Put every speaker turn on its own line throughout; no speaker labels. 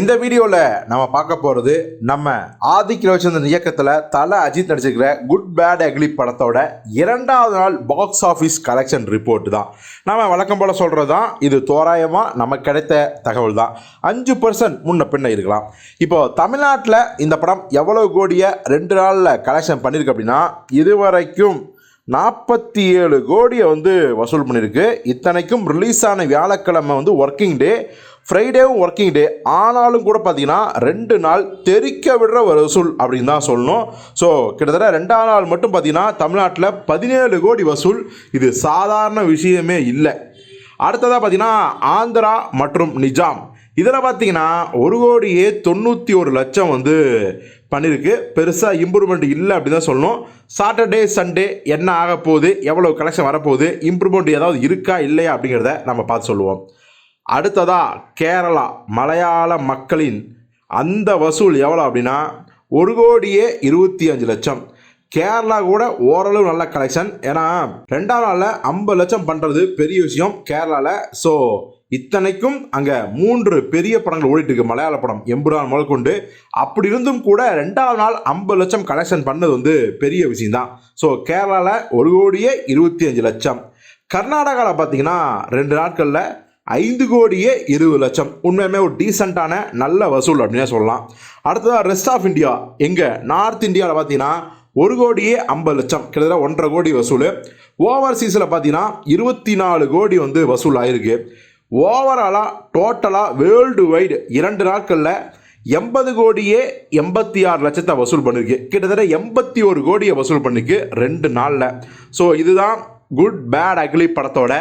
இந்த வீடியோவில் நம்ம பார்க்க போகிறது நம்ம ஆதிக் ரவிச்சந்திரன் இயக்கத்தில் தலை அஜித் நடிச்சிருக்கிற குட் பேட் அக்லி படத்தோட இரண்டாவது நாள் பாக்ஸ் ஆஃபீஸ் கலெக்ஷன் ரிப்போர்ட் தான். நம்ம வழக்கம் போல் சொல்கிறது தான் இது தோராயமாக நமக்கு கிடைத்த தகவல் தான் அஞ்சு பர்சன்ட் முன்ன பின்ன இருக்கலாம். இப்போ தமிழ்நாட்டில் இந்த படம் எவ்வளவு கோடியை ரெண்டு நாளில் கலெக்ஷன் பண்ணியிருக்கு அப்படின்னா இதுவரைக்கும் நாற்பத்தி ஏழு கோடியை வந்து வசூல் பண்ணியிருக்கு இத்தனைக்கும் ரிலீஸ் ஆன வியாழக்கிழமை வந்து ஒர்க்கிங் டே ஃப்ரைடேவும் ஒர்க்கிங் டே ஆனாலும் கூட பார்த்தீங்கன்னா ரெண்டு நாள் தெறிக்க விடுற ஒரு வசூல் அப்படின்னு தான் சொல்லணும். ஸோ கிட்டத்தட்ட ரெண்டாம் நாள் மட்டும் பார்த்தீங்கன்னா தமிழ்நாட்டில் பதினேழு கோடி வசூல். இது சாதாரண விஷயமே இல்லை. அடுத்ததாக பார்த்தீங்கன்னா ஆந்திரா மற்றும் நிஜாம். இதில் பார்த்தீங்கன்னா ஒரு கோடியே தொண்ணூற்றி ஒரு லட்சம் வந்து பண்ணியிருக்கு பெருசாக இம்ப்ரூவ்மெண்ட் இல்லை அப்படின்னு தான் சொல்லணும். சாட்டர்டே சண்டே என்ன ஆக போகுது? எவ்வளோ கலெக்ஷன் வரப்போகுது? இம்ப்ரூவ்மெண்ட் ஏதாவது இருக்கா இல்லையா அப்படிங்கிறத நம்ம பார்த்து சொல்லுவோம். அடுத்ததா கேரளா மலையாள மக்களின் அந்த வசூல் எவ்வளோ அப்படின்னா ஒரு கோடியே இருபத்தி அஞ்சு லட்சம். கேரளா கூட ஓரளவு நல்ல கலெக்ஷன் ஏன்னா ரெண்டாம் நாளில் ஐம்பது லட்சம் பண்ணுறது பெரிய விஷயம் கேரளாவில் ஸோ இத்தனைக்கும் அங்கே மூன்று பெரிய படங்கள் ஓடிட்டு இருக்கு மலையாள படம் எம்புரான் முதற்கொண்டு. அப்படி இருந்தும் கூட ரெண்டாவது நாள் ஐம்பது லட்சம் கலெக்ஷன் பண்ணது வந்து பெரிய விஷயம்தான். ஸோ கேரளாவில் ஒரு கோடியே இருபத்தி அஞ்சு லட்சம். கர்நாடகாவில் பார்த்தீங்கன்னா ரெண்டு நாட்களில் ஐந்து கோடியே இருபது லட்சம். உண்மையுமே ஒரு டீசெண்டான நல்ல வசூல் அப்படின்னே சொல்லலாம். அடுத்ததாக ரெஸ்ட் ஆஃப் இந்தியா எங்கே? நார்த் இந்தியாவில் பார்த்தீங்கன்னா ஒரு கோடியே ஐம்பது லட்சம். கிட்டத்தட்ட ஒன்றரை கோடி வசூல். ஓவர்சீஸில் பார்த்தீங்கன்னா இருபத்தி நாலு கோடி வந்து வசூல் ஆயிருக்கு. ஓவராலாக டோட்டலாக வேர்ல்டு வைடு இரண்டு நாட்களில் எண்பது கோடியே எண்பத்தி ஆறு லட்சத்தை வசூல் பண்ணிருக்கு. கிட்டத்தட்ட எண்பத்தி ஒரு கோடியை வசூல் பண்ணிருக்கு ரெண்டு நாளில். ஸோ இதுதான் குட் பேட் அக்லி படத்தோட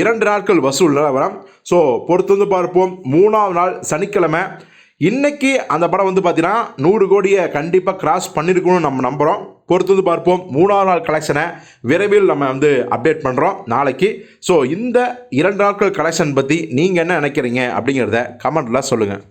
இரண்டு நாட்கள் வசூல் நிலவரம். ஸோ பொறுத்து வந்து பார்ப்போம். மூணாவது நாள் சனிக்கிழமை. இன்னைக்கு அந்த படம் வந்து பார்த்தீங்கன்னா நூறு கோடியை கண்டிப்பாக கிராஸ் பண்ணியிருக்கணும்னு நம்ம நம்புகிறோம் பொறுத்து வந்து பார்ப்போம். மூணாவது நாள் கலெக்ஷனை விரைவில் நம்ம வந்து அப்டேட் பண்ணுறோம் நாளைக்கு. ஸோ இந்த இரண்டு நாட்கள் கலெக்ஷன் பற்றி நீங்கள் என்ன நினைக்கிறீங்க அப்படிங்கிறத கமெண்ட்டில் சொல்லுங்கள்